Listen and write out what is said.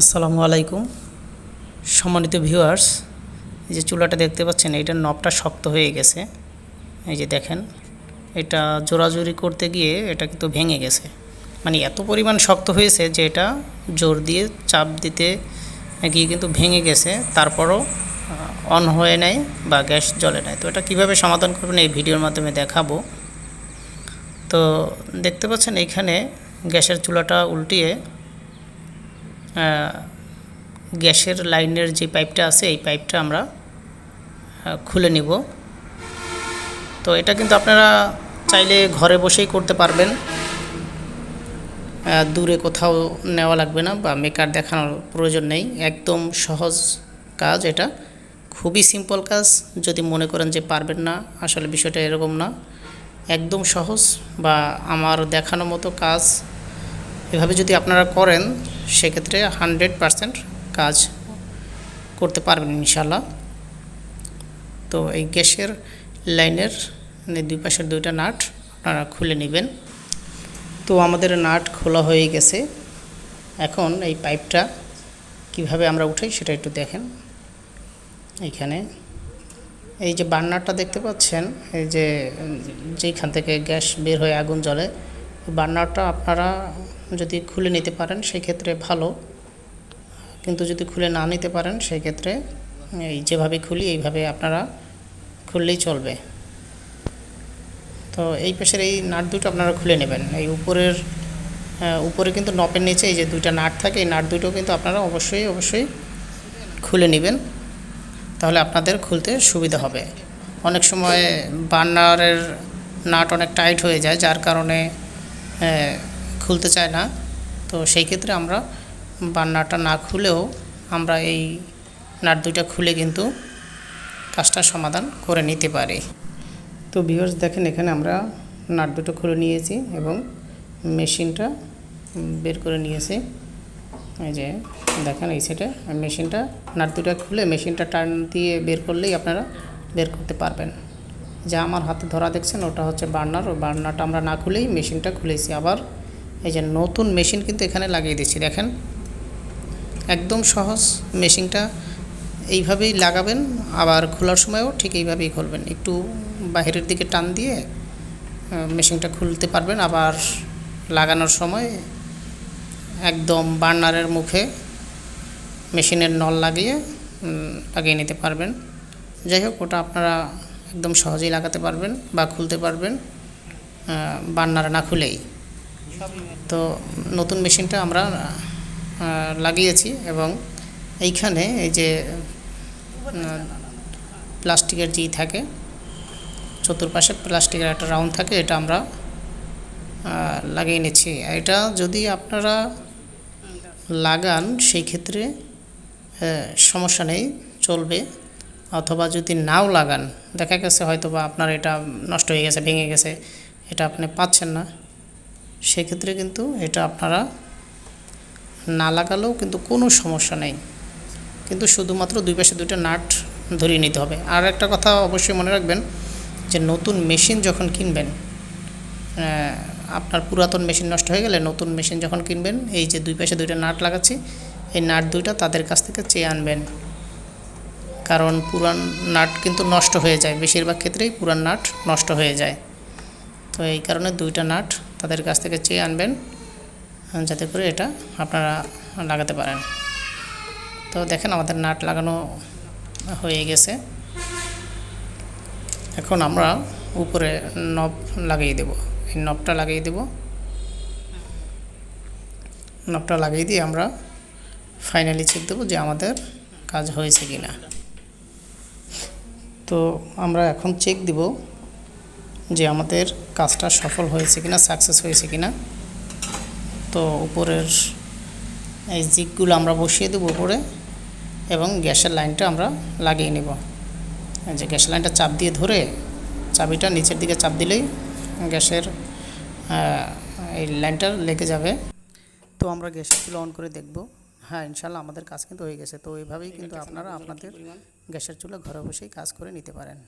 আসসালামু আলাইকুম। সম্মানিত ভিউয়ার্স, এই যে চুলাটা দেখতে পাচ্ছেন এটার নবটা শক্ত হয়ে গেছে। এই যে দেখেন, এটা জোরাজুরি করতে গিয়ে এটা কিন্তু ভেঙে গেছে। মানে এত পরিমাণ শক্ত হয়েছে যে এটা জোর দিয়ে চাপ দিতে গিয়ে কিন্তু ভেঙে গেছে। তারপরও অন হয়ে নেয় বা গ্যাস জ্বলে নেয় তো এটা কীভাবে সমাধান করবেন এই ভিডিওর মাধ্যমে দেখাবো। তো দেখতে পাচ্ছেন, এইখানে গ্যাসের চুলাটা উল্টিয়ে গ্যাসের লাইনের যে পাইপটা আছে, এই পাইপটা আমরা খুলে নিব। তো এটা কিন্তু আপনারা চাইলে ঘরে বসেই করতে পারবেন। দূরে কোথাও নেওয়া লাগবে না বা মেকার দেখানোর প্রয়োজন নেই। একদম সহজ কাজ এটা। খুবই সিম্পল কাজ। যদি মনে করেন যে পারবেন না, আসলে বিষয়টা এরকম না। একদম সহজ বা আমার দেখানো মতো কাজ এভাবে যদি আপনারা করেন, সেক্ষেত্রে হানড্রেড পারসেন্ট কাজ করতে পারবেন ইনশাল্লাহ তো এই গ্যাসের লাইনের মানে দুই পাশের দুইটা নাট আপনারা খুলে নেবেন। তো আমাদের নাট খোলা হয়ে গেছে। এখন এই পাইপটা কীভাবে আমরা উঠাই সেটা একটু দেখেন। এইখানে এই যে বার্নারটা দেখতে পাচ্ছেন, এই যে যেখান থেকে গ্যাস বের হয়ে আগুন জ্বলে বার্নারটা আপনারা যদি খুলে নিতে পারেন, সেক্ষেত্রে ভালো। কিন্তু যদি খুলে না নিতে পারেন, সেক্ষেত্রে এই যেভাবে খুলি, এইভাবে আপনারা খুললেই চলবে। তো এই পাশের এই নাট দুটো আপনারা খুলে নেবেন। এই উপরের উপরে কিন্তু নপের নিচে এই যে দুইটা নাট থাকে, এই নাট দুটো কিন্তু আপনারা অবশ্যই অবশ্যই খুলে নেবেন। তাহলে আপনাদের খুলতে সুবিধা হবে। অনেক সময় বার্নারের নাট অনেক টাইট হয়ে যায়, যার কারণে খুলতে চায় না। তো সেই ক্ষেত্রে আমরা বার্নারটা না খুলেও আমরা এই নাট দুইটা খুলে কিন্তু কাজটা সমাধান করে নিতে পারি। তো ভিউয়ার্স দেখেন এখানে আমরা নাট দুটো খুলে নিয়েছি এবং মেশিনটা বের করে নিয়েছি। এই যে দেখেন এই সাইডে মেশিনটা, নাট দুটো খুলে মেশিনটা টার্ন দিয়ে বের করলেই আপনারা বের করতে পারবেন। যা আমার হাতে ধরা দেখছেন ওটা হচ্ছে বার্নার ও বার্নারটা আমরা না খুলেই মেশিনটা খুলেছি। আবার এই যে নতুন মেশিন কিন্তু এখানে লাগিয়ে দিচ্ছি, দেখেন। একদম সহজ মেশিনটা। এইভাবেই লাগাবেন, আবার খোলার সময়ও ঠিক এইভাবেই খুলবেন। একটু বাইরের দিকে টান দিয়ে মেশিনটা খুলতে পারবেন। আবার লাগানোর সময় একদম বার্নারের মুখে মেশিনের নল লাগিয়ে লাগিয়ে নিতে পারবেন। যাই হোক, ওটা আপনারা একদম সহজেই লাগাতে পারবেন বা খুলতে পারবেন বার্নার না খুলেই। তো নতুন মেশিনটা আমরা লাগিয়েছি এবং এইখানে এই যে প্লাস্টিকের যেই থাকে, চতুর্পাশে প্লাস্টিকের একটা রাউন্ড থাকে, এটা আমরা লাগিয়ে নিচ্ছি। এটা যদি আপনারা লাগান, সেই ক্ষেত্রে সমস্যা নেই, চলবে। অথবা যদি নাও লাগান, দেখা গেছে হয়তো বা আপনার এটা নষ্ট হয়ে গেছে, ভেঙে গেছে, এটা আপনি পাচ্ছেন না। সেক্ষেত্রে কিন্তু এটা আপনারা না লাগালেও কিন্তু কোনো সমস্যা নেই। কিন্তু শুধুমাত্র দুই পাশে দুইটা নাট ধরিয়ে নিতে হবে। আর একটা কথা অবশ্যই মনে রাখবেন যে নতুন মেশিন যখন কিনবেন আপনার পুরাতন মেশিন নষ্ট হয়ে গেলে নতুন মেশিন যখন কিনবেন, এই যে দুই পাশে দুইটা নাট লাগাচ্ছি, এই নাট দুইটা তাদের কাছ থেকে চেয়ে আনবেন। কারণ পুরান নাট কিন্তু নষ্ট হয়ে যায়। বেশিরভাগ ক্ষেত্রেই পুরান নাট নষ্ট হয়ে যায়। তো এই কারণে দুইটা নাট তাদের কাছ থেকে চেয়ে আনবেন যাতে করে এটা আপনারা লাগাতে পারেন। তো দেখেন আমাদের নাট লাগানো হয়ে গেছে। এখন আমরা উপরে নব লাগিয়ে দেব। এই নবটা লাগিয়ে দেব। নবটা লাগিয়ে দিয়ে আমরা ফাইনালি চেক দেবো যে আমাদের কাজ হয়েছে কি না তো আমরা এখন চেক দিব যে আমাদের কাজটা সফল হয়েছে কিনা সাকসেস হয়েছে কিনা তো উপরের এই জিকগুলো আমরা বসিয়ে দেবো উপরে এবং গ্যাসের লাইনটা আমরা লাগিয়ে নেব। যে গ্যাসের লাইনটা চাপ দিয়ে ধরে চাবিটা নিচের দিকে চাপ দিলেই গ্যাসের এই লাইনটা লেগে যাবে। তো আমরা গ্যাসের চুলা অন করে দেখব। হ্যাঁ ইনশাল্লাহ আমাদের কাজ কিন্তু হয়ে গেছে। তো এইভাবেই কিন্তু আপনারা আপনাদের গ্যাসের চুলা ঘরে বসেই কাজ করে নিতে পারেন।